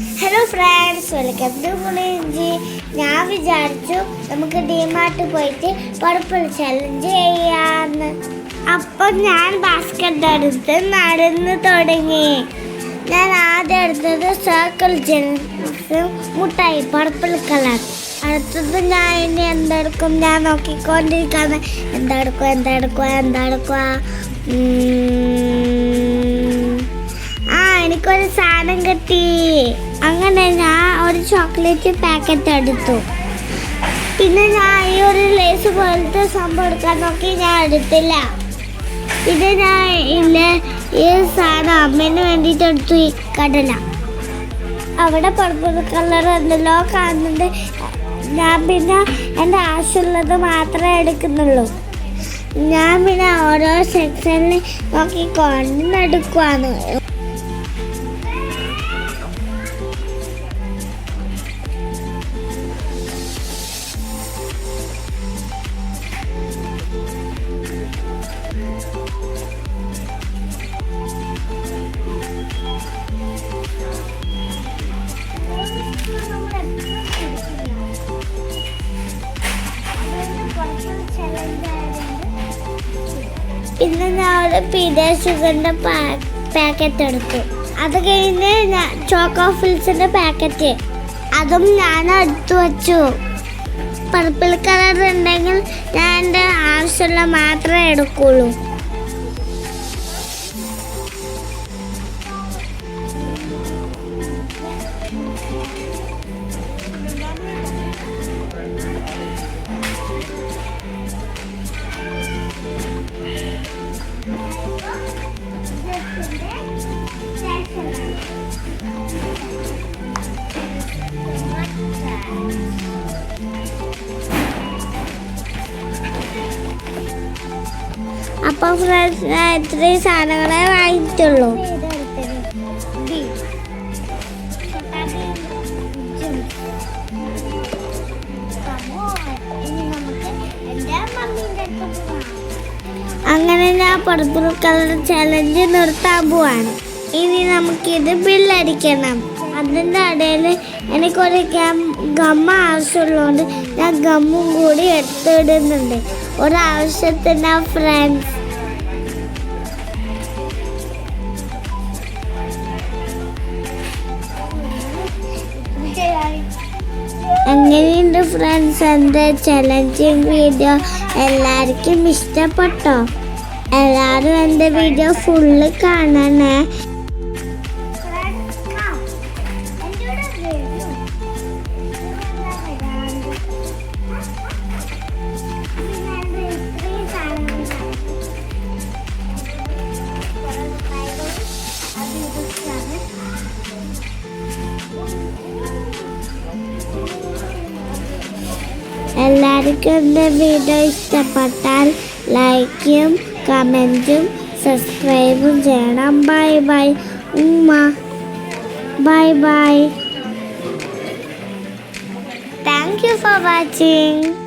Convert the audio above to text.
Hello friends welcome to ഞാൻ വിചാരിച്ചു നമുക്ക് ഡിമാർട്ട് പോയിട്ട് പർപ്പിൾ ചലഞ്ച് ചെയ്യാന്ന്. അപ്പം ഞാൻ ബാസ്ക്കറ്റ് എടുത്ത് നടന്ന് തുടങ്ങി. ഞാൻ ആദ്യം എടുത്തത് സർക്കിൾ ജെൻസും മുട്ടായി പർപ്പിൾ കളർ അടുത്തത് ഞാൻ ഇനി എന്തെടുക്കും ഞാൻ നോക്കിക്കൊണ്ടിരിക്കാന്ന്. എന്തെടുക്കുക എന്തെടുക്കുക എന്തെടുക്കുക എനിക്കൊരു സാധനം കിട്ടി. അങ്ങനെ ഞാൻ ഒരു ചോക്ലേറ്റ് പാക്കറ്റ് എടുത്തു. പിന്നെ ഞാൻ ഈ ഒരു ലേസ് പോലത്തെ സംഭവം എടുക്കാൻ നോക്കി ഞാൻ എടുത്തില്ല. ഇത് ഞാൻ ഇല്ല ഈ സാധനം അമ്മേന് വേണ്ടിയിട്ട് എടുത്തു ഈ കടല. അവിടെ പർപ്പിൾ കളർ ഉണ്ടല്ലോ കാണുന്നുണ്ട്. ഞാൻ പിന്നെ എന്റെ ആവശ്യമുള്ളത് മാത്രമേ എടുക്കുന്നുള്ളൂ. ഞാൻ പിന്നെ ഓരോ സെക്ഷനിൽ നോക്കി കൊണ്ടെടുക്കുവാണ്. പിന്നെ ഞാൻ ഒരു ഷുഗറിന്റെ പാക്കറ്റ് എടുക്കും അത് കഴിഞ്ഞ് ചോക്കോ ഫിൽസിന്റെ പാക്കറ്റ് അതും ഞാൻ എടുത്തു വച്ചു. പർപ്പിൾ കളർ ഉണ്ടെങ്കിൽ ഞാൻ എന്റെ ആവശ്യമുള്ള മാത്രമേ എടുക്കുള്ളൂ. അപ്പൊ ഫ്രണ്ട്സ് ഇത്രയും സാധനങ്ങളെ വാങ്ങിച്ചുള്ളൂ അങ്ങനെ ഞാൻ പർപ്പിൾ കളർ ചലഞ്ച് നിർത്താൻ പോവാണ്. ഇനി നമുക്കിത് ബില്ലടിക്കണം അതിന്റെ ഇടയിൽ എനിക്കൊരു ഗം ഗമ്മ ആവശ്യമുള്ളതുകൊണ്ട് ഞാൻ ഗമ്മും കൂടി എടുത്തിടുന്നുണ്ട്. ഒരാവശ്യത്തിന് ഫ്രണ്ട്സ് എങ്ങനെയുണ്ട് ഫ്രണ്ട്സ് എന്റെ ചലഞ്ചിങ് വീഡിയോ എല്ലാവർക്കും ഇഷ്ടപ്പെട്ടോ? എല്ലാവരും എന്റെ വീഡിയോ ഫുള്ള് കാണണേ. എല്ലാവർക്കും എന്റെ വീഡിയോ ഇഷ്ടപ്പെട്ടാൽ ലൈക്കും കമന്റും സബ്സ്ക്രൈബും ചെയ്യണം. Bye bye. ഉമ്മ. Bye bye. Thank you for watching